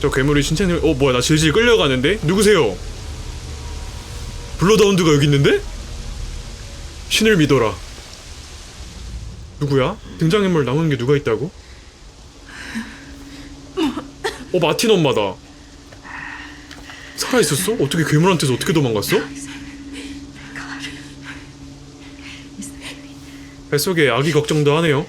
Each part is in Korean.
저 괴물이 신체는 어 뭐야 나 질질 끌려가는데 누구세요? 블러드하운드가 여기 있는데? 신을 믿어라. 누구야? 등장인물 남은 게 누가 있다고? 어 마틴 엄마다. 살아 있었어? 어떻게 괴물한테서 어떻게 도망갔어? 뱃속에 아기 걱정도 하네요.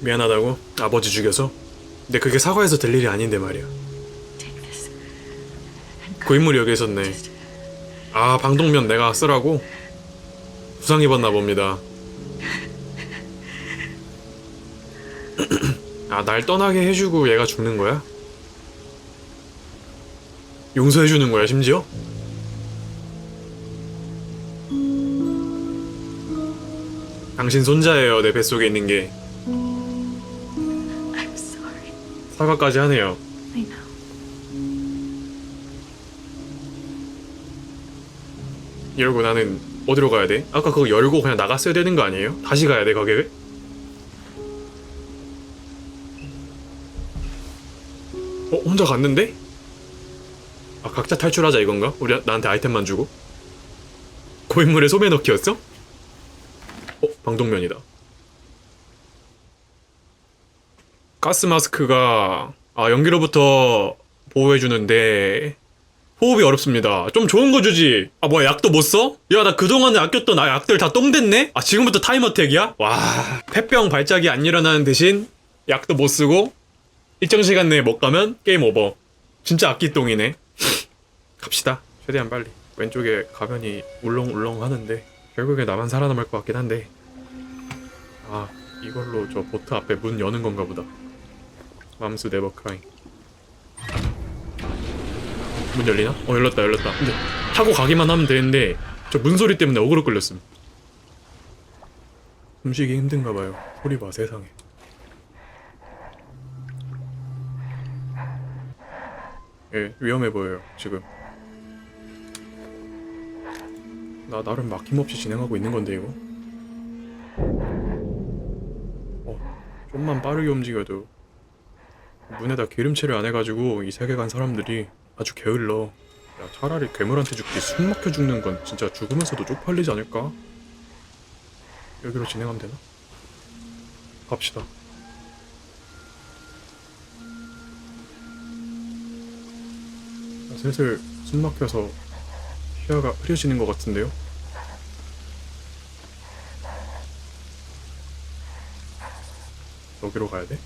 미안하다고? 아버지 죽여서? 근데 그게 사과해서 될 일이 아닌데 말이야. This. 고인물이 여기 있었네. 아 방독면 내가 쓰라고? 부상 입었나 봅니다. 아 날 떠나게 해주고 얘가 죽는 거야? 용서해주는 거야 심지어? 당신 손자예요 내 뱃속에 있는 게 사과까지 하네요. I know. 열고 나는 어디로 가야 돼? 아까 그거 열고 그냥 나갔어야 되는 거 아니에요? 다시 가야 돼 거기에? 어 혼자 갔는데? 아 각자 탈출하자 이건가? 우리 나한테 아이템만 주고? 고인물의 소매 넣기였어? 어 방독면이다. 가스 마스크가 아 연기로부터 보호해주는데 호흡이 어렵습니다. 좀 좋은 거 주지. 아 뭐야 약도 못 써? 야 나 그동안에 아꼈던 아 약들 다 똥됐네? 아 지금부터 타임어택이야? 와 폐병 발작이 안 일어나는 대신 약도 못 쓰고 일정 시간 내에 못 가면 게임 오버. 진짜 악기똥이네. 갑시다. 최대한 빨리. 왼쪽에 가면이 울렁울렁 하는데 결국에 나만 살아남을 것 같긴 한데 아 이걸로 저 보트 앞에 문 여는 건가 보다. 맘스 네버 크라잉. 문 열리나? 어 열렸다 열렸다. 근데 타고 가기만 하면 되는데 저 문소리 때문에 어그로 끌렸음. 숨쉬기 힘든가 봐요. 소리 봐 세상에. 예 위험해 보여요 지금. 나 나름 막힘없이 진행하고 있는 건데 이거? 어 좀만 빠르게 움직여도 문에다 기름칠을 안 해가지고 이 세계관 사람들이 아주 게을러. 야 차라리 괴물한테 죽기 숨 막혀 죽는 건 진짜 죽으면서도 쪽팔리지 않을까? 여기로 진행하면 되나? 갑시다. 야, 슬슬 숨 막혀서 시야가 흐려지는 것 같은데요? 여기로 가야 돼?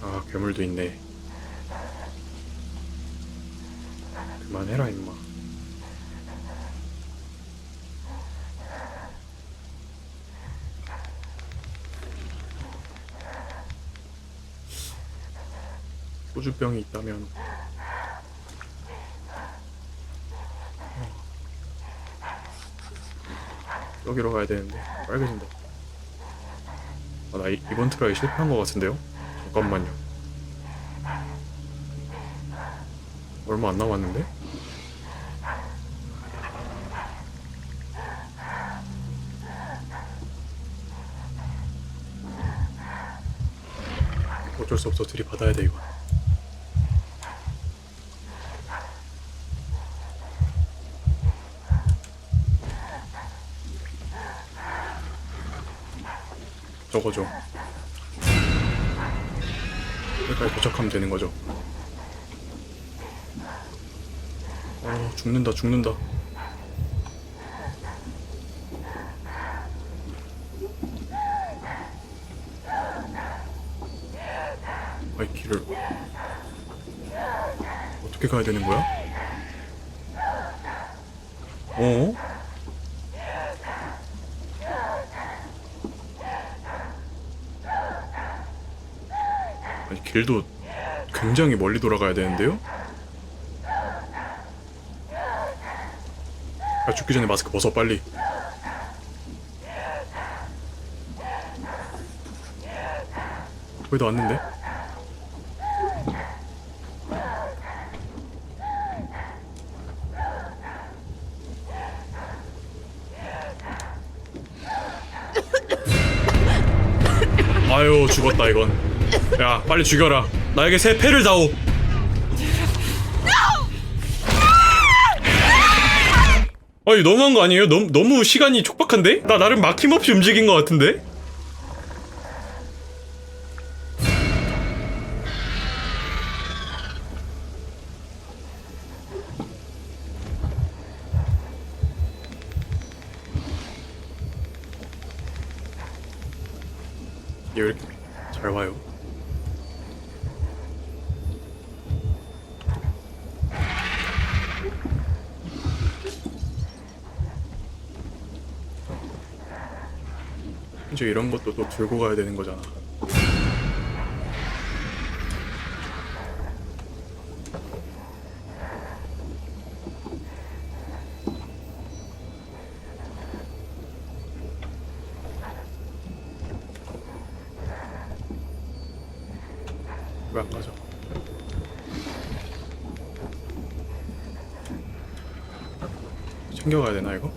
아 괴물도 있네 그만해라 임마 소주병이 있다면 어. 여기로 가야 되는데 빨개진다 아, 나 이, 이번 트라이 실패한 것 같은데요? 잠깐만요. 얼마 안 남았는데? 어쩔 수 없어 들이받아야 돼 이거. 저거죠. 여기까지 도착하면 되는 거죠. 아 죽는다 죽는다. 아이 길을 어떻게 가야 되는 거야? 어? 아니 길도 굉장히 멀리 돌아가야 되는데요? 아 죽기 전에 마스크 벗어 빨리. 거기도 왔는데? 아유 죽었다 이건. 야 빨리 죽여라. 나에게 새 패를 다오. 아니 너무한 거 아니에요? 너무, 너무 시간이 촉박한데? 나 나름 막힘없이 움직인 것 같은데? 이제 이런 것도 또 들고 가야 되는 거잖아. 왜안 가져? 챙겨가야 되나 이거?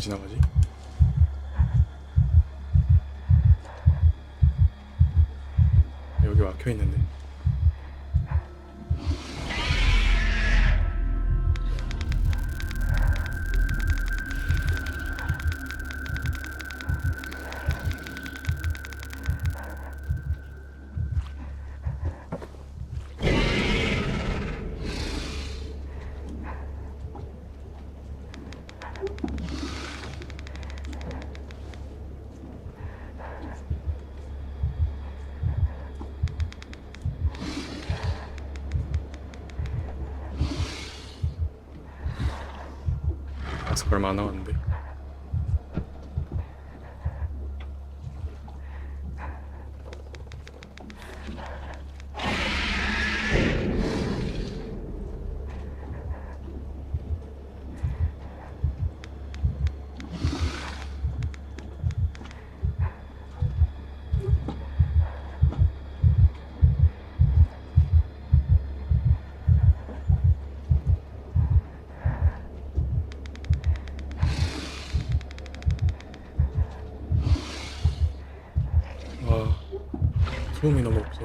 어떻게 지나가지? 여기 막혀 있는데. 마 소음이 너무 없어.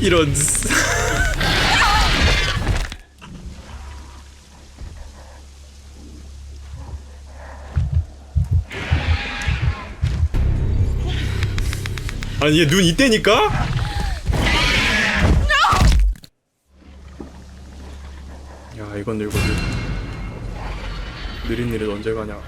이런. 아니 얘 눈 이때니까? 야 이건 늙어도 느린 일은 언제 가냐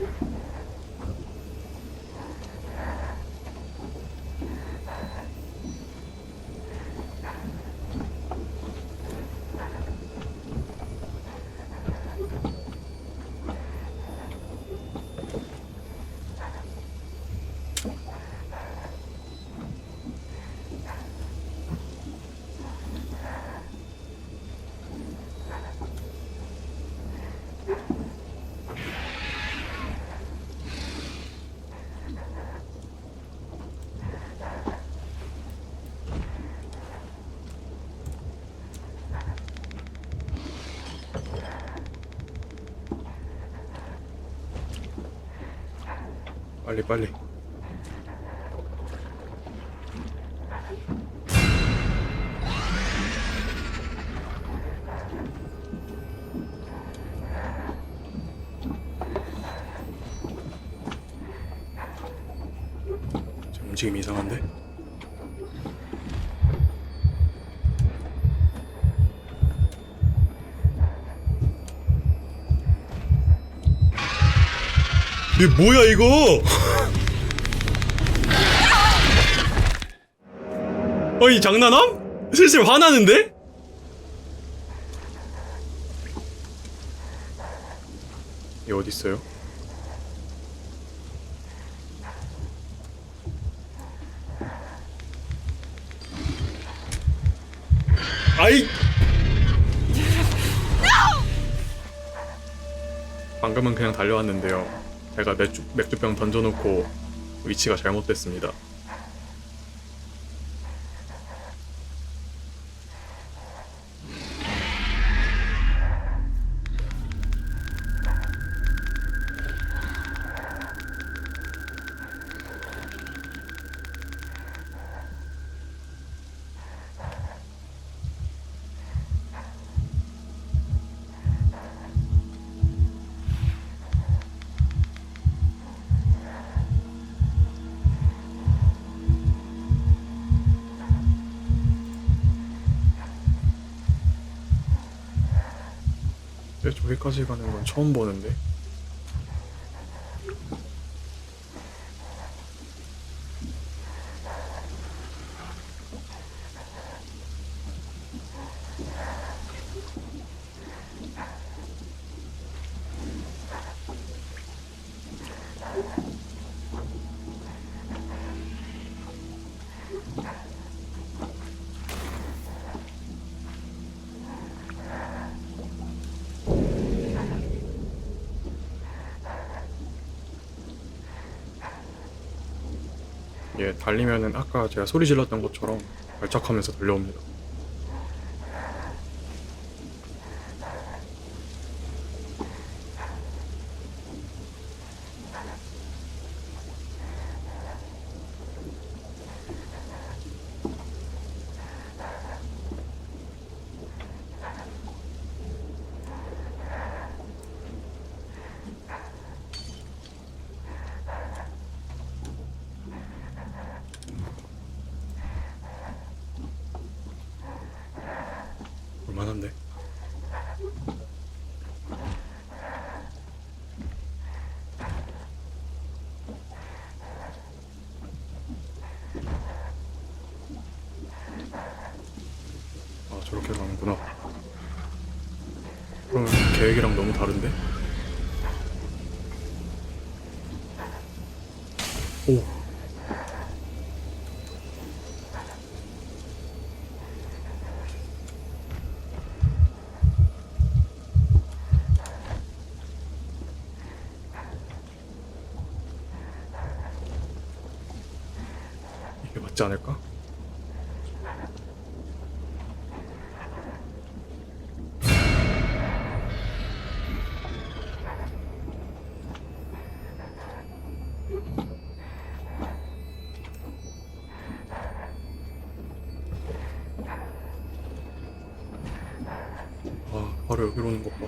빨리 빨리 저 움직임이 이상한데? 이게 뭐야 이거? 어이 장난함? 슬슬 화나는데? 얘 어디 있어요? 아이! 방금은 그냥 달려왔는데요. 제가 맥주, 맥주병 던져놓고 위치가 잘못됐습니다. 저기까지 가는 건 처음 보는데. 예, 달리면은 아까 제가 소리 질렀던 것처럼 발작하면서 들려옵니다. 얼마나인데? 아 저렇게 가는구나. 그럼 계획이랑 너무 다른데? 오. 이게 맞지 않을까? 아, 바로 여기로 오는 것 봐.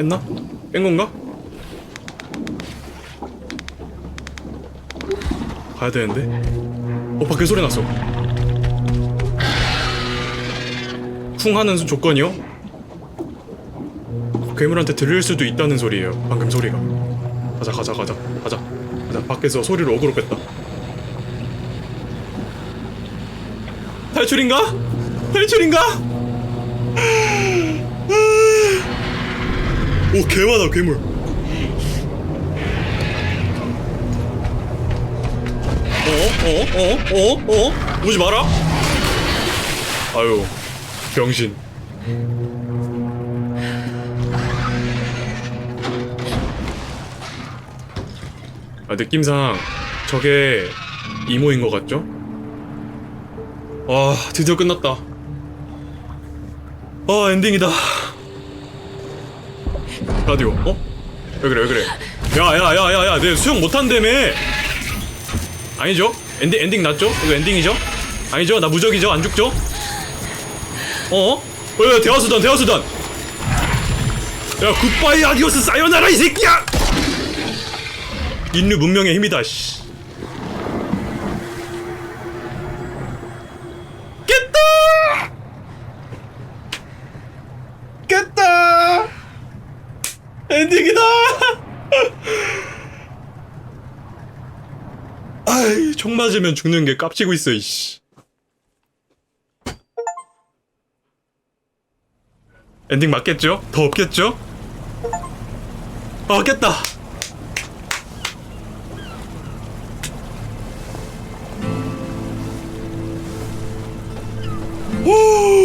깼나? 깬 건가? 가야 되는데. 어 밖에 소리 났어. 쿵 하는 수- 조건이요? 괴물한테 들릴 수도 있다는 소리예요. 방금 소리가. 가자 가자 가자 가자 가자 밖에서 소리를 어그로 뺐다. 탈출인가? 탈출인가? 오 개 많아 괴물. 어어어 어 어? 어? 오지 마라. 아유 병신. 아 느낌상 저게 이모인 것 같죠? 와 드디어 끝났다. 아 엔딩이다 라디오 어? 왜 그래 왜 그래 야야야야야 내 수영 못한다며 아니죠? 엔딩 엔딩 났죠? 이거 엔딩이죠? 아니죠? 나 무적이죠? 안 죽죠? 어? 어? 야 대화수단 대화수단 야 굿바이 아디오스 사요나라 이 새끼야 인류 문명의 힘이다 씨 깼다 깼다 엔딩이다 아이 총 맞으면 죽는 게 깝치고 있어 이씨 엔딩 맞겠죠? 더 없겠죠? 아 깼다 Someone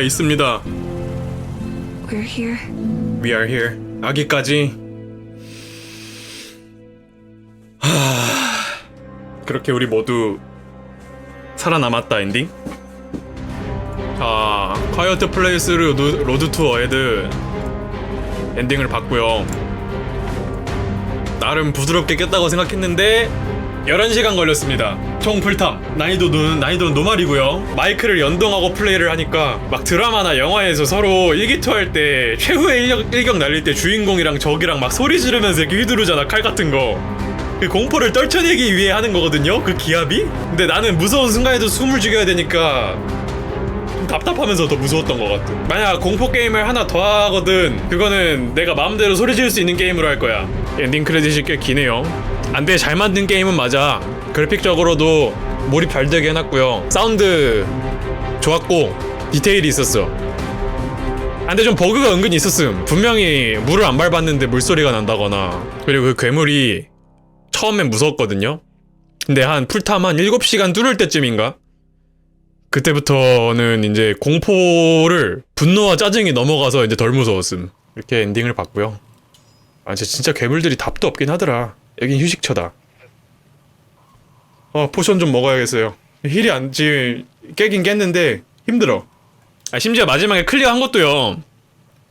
예 있습니다 We're here. We are here. 아기까지. 하... 그렇게 우리 모두 살아남았다 엔딩. 아, 콰이어트 플레이스 로드, 로드 투 어헤드 엔딩을 봤고요. 나름 부드럽게 깼다고 생각했는데 11시간 걸렸습니다. 총 풀탐. 난이도는 난이도는 노말이고요. 마이크를 연동하고 플레이를 하니까 막 드라마나 영화에서 서로 일기투 할 때 최후의 일격, 일격 날릴 때 주인공이랑 적이랑 막 소리 지르면서 이렇게 휘두르잖아 칼 같은 거. 그 공포를 떨쳐내기 위해 하는 거거든요. 그 기압이. 근데 나는 무서운 순간에도 숨을 죽여야 되니까 좀 답답하면서 더 무서웠던 것 같아. 만약 공포 게임을 하나 더 하거든, 그거는 내가 마음대로 소리 지를 수 있는 게임으로 할 거야. 엔딩 크레딧이 꽤 기네요. 안 돼 잘 만든 게임은 맞아. 그래픽적으로도 몰입 잘 되게 해놨고요. 사운드 좋았고 디테일이 있었어. 안돼 좀 버그가 은근히 있었음. 분명히 물을 안 밟았는데 물소리가 난다거나 그리고 그 괴물이 처음엔 무서웠거든요. 근데 한 풀탐 한 7시간 뚫을 때쯤인가? 그때부터는 이제 공포를 분노와 짜증이 넘어가서 이제 덜 무서웠음. 이렇게 엔딩을 봤고요. 아, 진짜 괴물들이 답도 없긴 하더라. 여긴 휴식처다. 어, 포션 좀 먹어야겠어요. 힐이 안, 지금 깨긴 깼는데 힘들어. 아, 심지어 마지막에 클리어 한 것도요.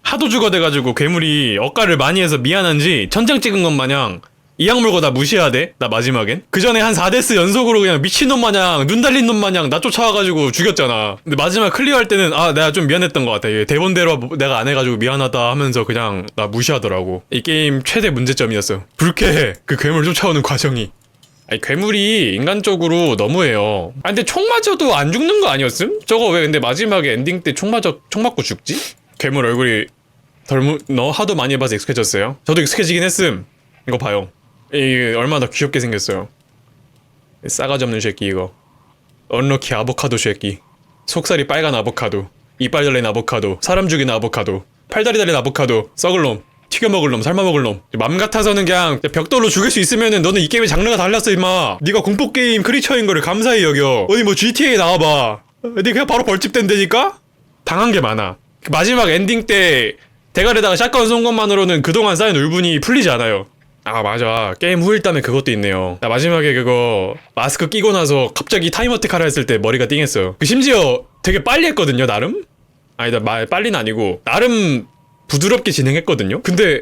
하도 죽어대가지고 괴물이 억가를 많이 해서 미안한지 천장 찍은 것 마냥 이 악 물고 나 무시해야 돼? 나 마지막엔? 그 전에 한 4데스 연속으로 그냥 미친놈 마냥 눈 달린 놈 마냥 나 쫓아와가지고 죽였잖아. 근데 마지막 클리어 할 때는 아 내가 좀 미안했던 것 같아. 대본대로 내가 안 해가지고 미안하다 하면서 그냥 나 무시하더라고. 이 게임 최대 문제점이었어. 불쾌해. 그 괴물 쫓아오는 과정이. 아니 괴물이 인간적으로 너무해요. 아 근데 총 맞아도 안 죽는 거 아니었음? 저거 왜 근데 마지막에 엔딩 때 총 맞아 총 맞고 죽지? 괴물 얼굴이 덜무 너 하도 많이 봐서 익숙해졌어요. 저도 익숙해지긴 했음. 이거 봐요. 이게 얼마나 귀엽게 생겼어요. 이 싸가지 없는 새끼 이거. 언럭키 아보카도 새끼. 속살이 빨간 아보카도. 이빨 달린 아보카도. 사람 죽이는 아보카도. 팔다리 달린 아보카도. 썩을 놈. 튀겨 먹을 놈, 삶아 먹을 놈. 맘 같아서는 그냥 벽돌로 죽일 수 있으면은 너는 이 게임의 장르가 달랐어 임마. 네가 공포 게임 크리처인 거를 감사히 여겨. 어디 뭐 GTA 나와봐. 네 그냥 바로 벌집 된다니까? 당한 게 많아. 그 마지막 엔딩 때 대가리에다가 샷건 쏜 것만으로는 그동안 쌓인 울분이 풀리지 않아요. 아 맞아 게임 후일담에 그것도 있네요 나 마지막에 그거 마스크 끼고 나서 갑자기 타임어택 하라 했을 때 머리가 띵했어요 그 심지어 되게 빨리 했거든요 나름 아니다 말 빨리는 아니고 나름 부드럽게 진행했거든요. 근데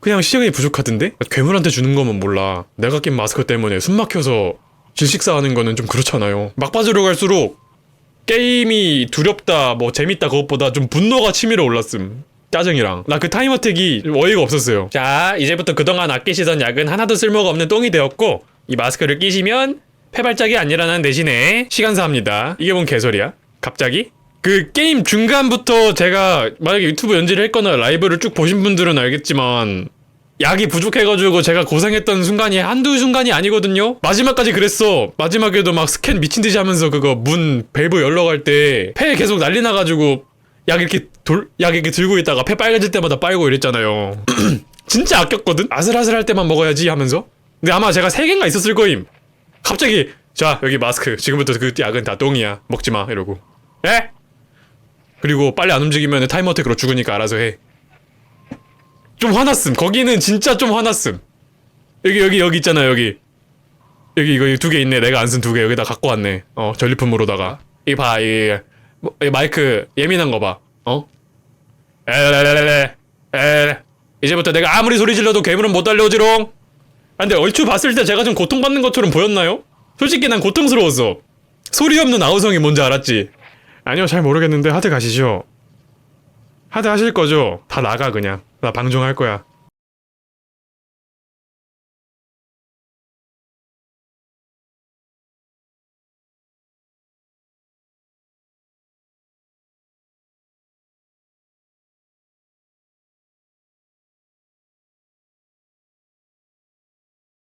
그냥 시간이 부족하던데? 괴물한테 주는 거면 몰라. 내가 낀 마스크 때문에 숨 막혀서 질식사하는 거는 좀 그렇잖아요. 막바지로 갈수록 게임이 두렵다 뭐 재밌다 그것보다 좀 분노가 치밀어 올랐음. 짜증이랑. 나 그 타임어택이 어이가 없었어요. 자 이제부터 그동안 아끼시던 약은 하나도 쓸모가 없는 똥이 되었고 이 마스크를 끼시면 폐발작이 안 일어나는 대신에 시간사합니다. 이게 뭔 개소리야? 갑자기? 그 게임 중간부터 제가 만약에 유튜브 연지를 했거나 라이브를 쭉 보신 분들은 알겠지만 약이 부족해가지고 제가 고생했던 순간이 한두 순간이 아니거든요? 마지막까지 그랬어. 마지막에도 막 스캔 미친 듯이 하면서 그거 문 밸브 열러갈 때 폐 계속 난리 나가지고 약 이렇게 돌, 약 이렇게 들고 있다가 폐 빨개질 때마다 빨고 이랬잖아요. 진짜 아꼈거든? 아슬아슬 할 때만 먹어야지 하면서. 근데 아마 제가 세 개인가 있었을 거임. 갑자기, 자, 여기 마스크. 지금부터 그 약은 다 똥이야. 먹지 마. 이러고. 에? 그리고 빨리 안 움직이면 타이머 어택으로 죽으니까 알아서 해. 좀 화났음. 거기는 진짜 좀 화났음. 여기 여기 여기 있잖아 여기. 여기 이거 두 개 있네. 내가 안 쓴 두 개 여기다 갖고 왔네. 어 전리품으로다가. 이 봐, 이, 뭐, 이 마이크 예민한 거 봐. 어? 에레레레레 에 이제부터 내가 아무리 소리 질러도 괴물은 못 달려오지롱. 아, 근데 얼추 봤을 때 제가 좀 고통받는 것처럼 보였나요? 솔직히 난 고통스러웠어. 소리 없는 아우성이 뭔지 알았지? 아니요, 잘 모르겠는데 하드 가시죠. 하드 하실 거죠? 다 나가 그냥. 나 방종할 거야.